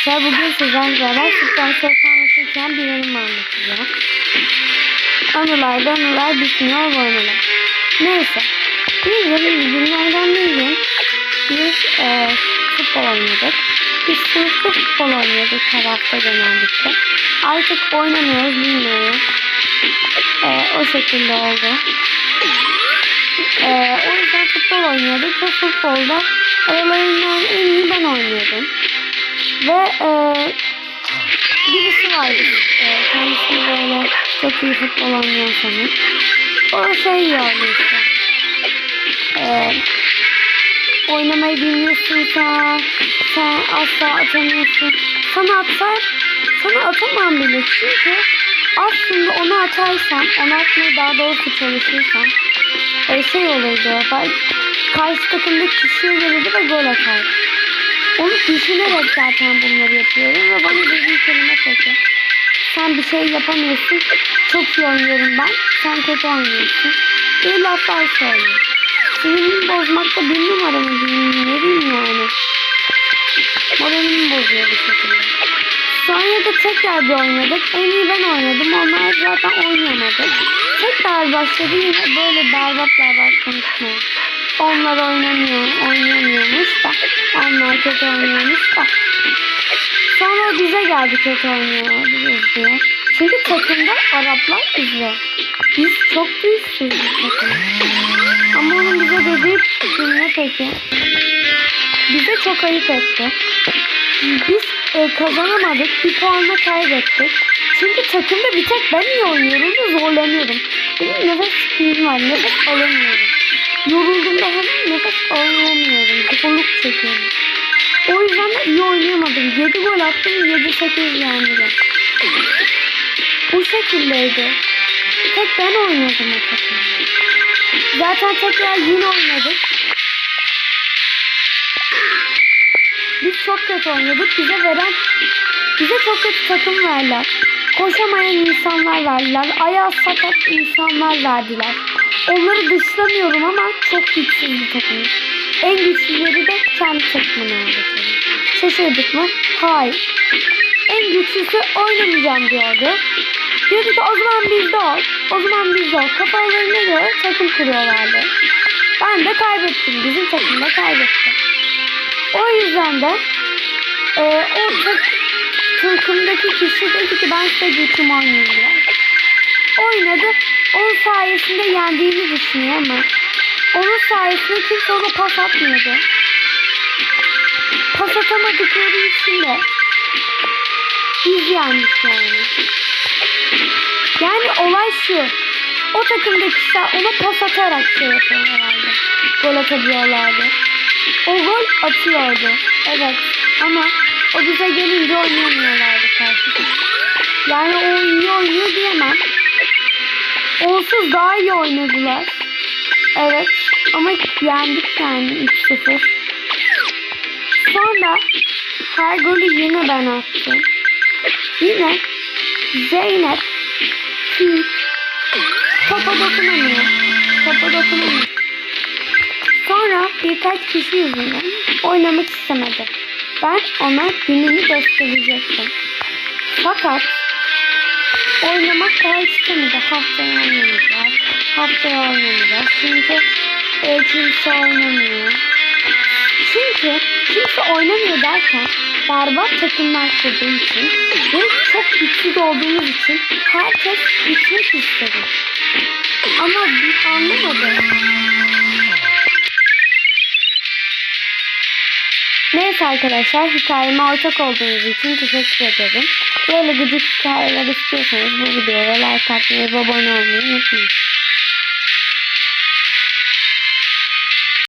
arkadaşlar. Bugün sizlerle beraber Süpersel anlatırken bir yanımı anlatacağım. Anılar anılar bitmiyor bu anılar. Neyse. Bir gün günlerden bir gün biz e, futbol oynadık. Biz sınıfta futbol oynuyorduk her hafta genellikle. Artık oynamıyoruz bilmiyorum. E, o şekilde oldu. E, o yüzden futbol oynuyorduk ve futbolda aralarından en iyi ben oynuyordum. Ve e, birisi vardı. E, kendisi böyle çok iyi futbol oynayan sanırım. O şey yiyordu işte. E, oynamayı bilmiyorsun sen. Sen asla atamıyorsun. Sana atar. Sana atamam bile. Çünkü aslında onu atarsan, onu atmaya daha doğrusu çalışırsan e, şey olurdu. Ben, karşı takımdaki kişiye gelirdi ve gol atardı. Onu düşünerek zaten bunları yapıyorum ve bana dediği kelime peki. Sen bir şey yapamıyorsun. Çok iyi oynuyorum ben. Sen kötü oynuyorsun. Bir laflar söylüyor. Sinirimi bozmak da bir numara mı diyeyim ne diyeyim yani. Moralimi bozuyor bu şekilde. Sonra da tekrar bir oynadık. En iyi ben oynadım. Onlar zaten oynayamadı. Tekrar başladı yine böyle berbat berbat konuşmaya. Onlar oynamıyor, oynayamıyormuş da. Onlar kötü oynuyormuş da. Sonra bize geldi kötü oynuyoruz diye. Çünkü takımda Araplar bizi. Biz çok takım. Ama onun bize dediği cümle peki. Bize çok ayıp etti. Biz e, kazanamadık. Bir puanla kaybettik. Çünkü takımda bir tek ben iyi oynuyorum ve zorlanıyorum. Benim nefes sıkıntım var. Nefes alamıyorum. Yorulduğumda hemen nefes alamıyorum. Zorluk çekiyorum. O yüzden de iyi oynayamadım. 7 gol attım. 7-8 yendi. Bu şekildeydi. Tek ben oynuyordum o takımda. Zaten tekrar yine oynadık. Biz çok kötü oynadık. Bize veren, bize çok kötü takım verdiler. Koşamayan insanlar verdiler. Ayağı sakat insanlar verdiler. Onları dışlamıyorum ama çok güçsüz bir takım. En güçlüleri de kendi takımına aldı. Şaşırdık mı? Hayır. En güçlüsü oynamayacağım diyordu. Diyordu ki o zaman bizde ol. O zaman bizde ol. Kafalarına göre takım kuruyorlardı. Ben de kaybettim. Bizim takım da kaybetti. O yüzden de e, o tak, takımdaki kişi dedi ki ben size güçüm oynayayım Oynadı. Onun sayesinde yendiğini düşünüyor ama onun sayesinde kimse ona pas atmıyordu. Pas atamadıkları için de biz yendik yani. Yani olay şu. O takımdaki kişiler ona pas atarak şey yapıyorlardı. Gol atabiliyorlardı. O gol atıyordu. Evet. Ama o bize gelince oynayamıyorlardı karşıda. Yani o iyi oynuyor diyemem. Onsuz daha iyi oynadılar. Evet. Ama yendik yani 3-0. Sonra her golü yine ben attım. Yine Zeynep Pink topa dokunamıyor. Topa dokunamıyor. Sonra birkaç kişi yüzünden oynamak istemedi. Ben ona gününü gösterecektim. Fakat oynamak daha istemedi. Haftaya oynayacağız. Haftaya oynayacağız. Çünkü e, kimse oynamıyor. Çünkü kimse oynamıyor derken berbat takımlar kurduğu için ve çok güçsüz olduğumuz için herkes gitmek istedi. Ama bir anlamadım. Neyse arkadaşlar hikayeme ortak olduğunuz için teşekkür ederim. Böyle gıcık hikayeler istiyorsanız bu videoya like atmayı ve abone olmayı unutmayın.